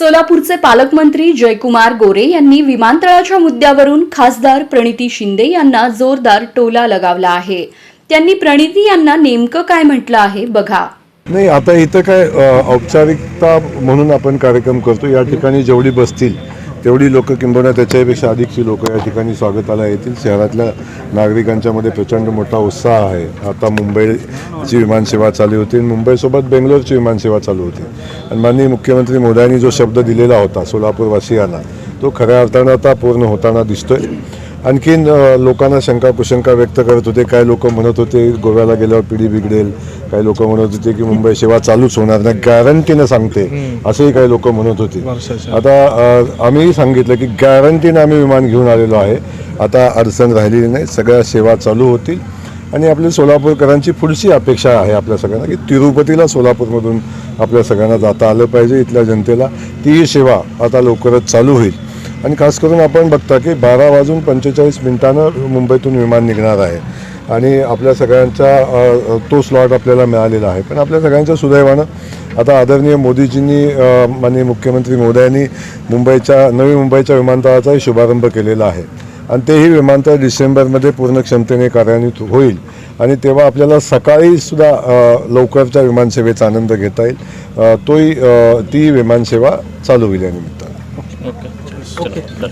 सोलापूरचे पालकमंत्री जयकुमार गोरे यांनी विमानतळाच्या मुद्द्यावरून खासदार प्रणिती शिंदे यांना जोरदार टोला लगावला आहे. त्यांनी प्रणिती यांना नेमकं काय म्हटलं आहे बघा. नाही आता इथं काय औपचारिकता म्हणून आपण कार्यक्रम करतो. या ठिकाणी जेवढी बसतील तेवढी लोक किंबहुना त्याच्यापेक्षा अधिकची लोक या ठिकाणी स्वागताला येतील. शहरातल्या नागरिकांच्या मध्ये प्रचंड मोठा उत्साह आहे. आता मुंबईची विमानसेवा चालू होती मुंबईसोबत बेंगलोरची विमानसेवा चालू होती. आणि माननीय मुख्यमंत्री मोदयांनी जो शब्द दिलेला होता सोलापूरवासियांना तो खऱ्या अर्थानं आता पूर्ण होताना दिसतोय. आणखीन लोकांना शंका कुशंका व्यक्त करत होते. काही लोक म्हणत होते गोव्याला गेल्यावर पिढी बिघडेल. काही लोक म्हणत होते की मुंबई सेवा चालूच होणार नाही. गॅरंटीनं सांगते. असंही काही लोक म्हणत होते. आता अ, आम्ही सांगितलं की गॅरंटीनं आम्ही विमान घेऊन आलेलो आहे. आता अडचण राहिलेली नाही. सगळ्या सेवा चालू होतील. आणि आपल्या सोलापूरकरांची पुढची अपेक्षा आहे आपल्या सगळ्यांना की तिरुपतीला सोलापूरमधून आपल्या सगळ्यांना जाता आलं पाहिजे इथल्या जनतेला. तीही सेवा आता लवकरच चालू होईल. आणि खास करून आपण बघता की बारा वाजून पंचेचाळीस मिनिटानं मुंबईतून विमान निघणार आहे. आणि आपल्या सगळ्यांचा तो स्लॉट आपल्याला मिळालेला आहे. पण आपल्या सगळ्यांच्या सुदैवानं आता आदरणीय मोदीजींनी माननीय मुख्यमंत्री मोदयांनी मुंबईच्या नवी मुंबईच्या विमानतळाचाही शुभारंभ केलेला आहे. आणि तेही विमानतळ डिसेंबरमध्ये पूर्ण क्षमतेने कार्यान्वित होईल. आणि तेव्हा आपल्याला सकाळीसुद्धा लवकरच्या विमानसेवेचा आनंद घेता येईल. तोही ती विमानसेवा चालू होईल या निमित्तानं. Okay.